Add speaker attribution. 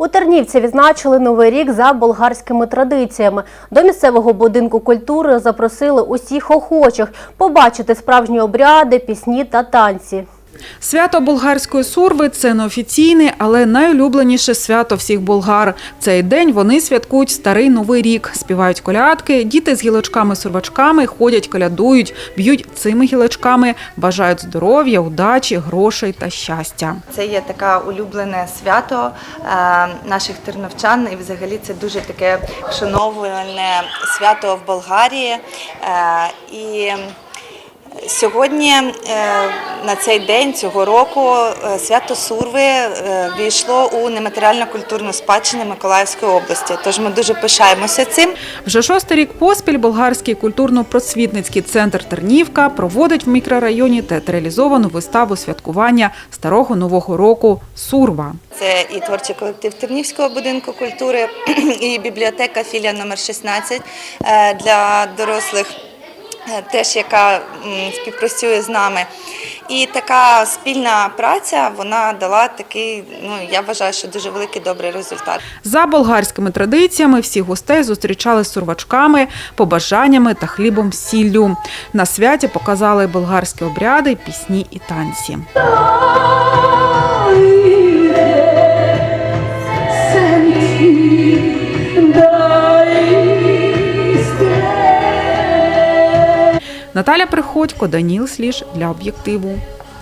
Speaker 1: У Тернівці відзначили новий рік за болгарськими традиціями. До місцевого будинку культури запросили усіх охочих побачити справжні обряди, пісні та танці.
Speaker 2: Свято болгарської сурви це неофіційне, але найулюбленіше свято всіх болгар. Цей день вони святкують старий новий рік, співають колядки, діти з гілочками-сурвачками ходять, колядують, б'ють цими гілочками, бажають здоров'я, удачі, грошей та щастя.
Speaker 3: Це є таке улюблене свято е, наших терновчан, і взагалі це дуже таке вшановувальне свято в Болгарії. Е, І сьогодні, е, на цей день цього року, е, свято Сурви е, війшло у нематеріальну культурну спадщину Миколаївської області. Тож ми дуже пишаємося цим.
Speaker 2: Вже шостий рік поспіль болгарський культурно-просвітницький центр Тернівка проводить в мікрорайоні театралізовану виставу святкування старого нового року Сурва.
Speaker 3: Це і творчий колектив Тернівського будинку культури, і бібліотека філія номер 16 е, для дорослих, теж яка співпрацює з нами. І така спільна праця вона дала такий, ну я вважаю, що дуже великий добрий результат.
Speaker 2: За болгарськими традиціями всіх гостей зустрічали сурвачками, побажаннями та хлібом сіллю. На святі показали болгарські обряди, пісні і танці. Наталя Приходько, Даніл Сліж для об'єктиву.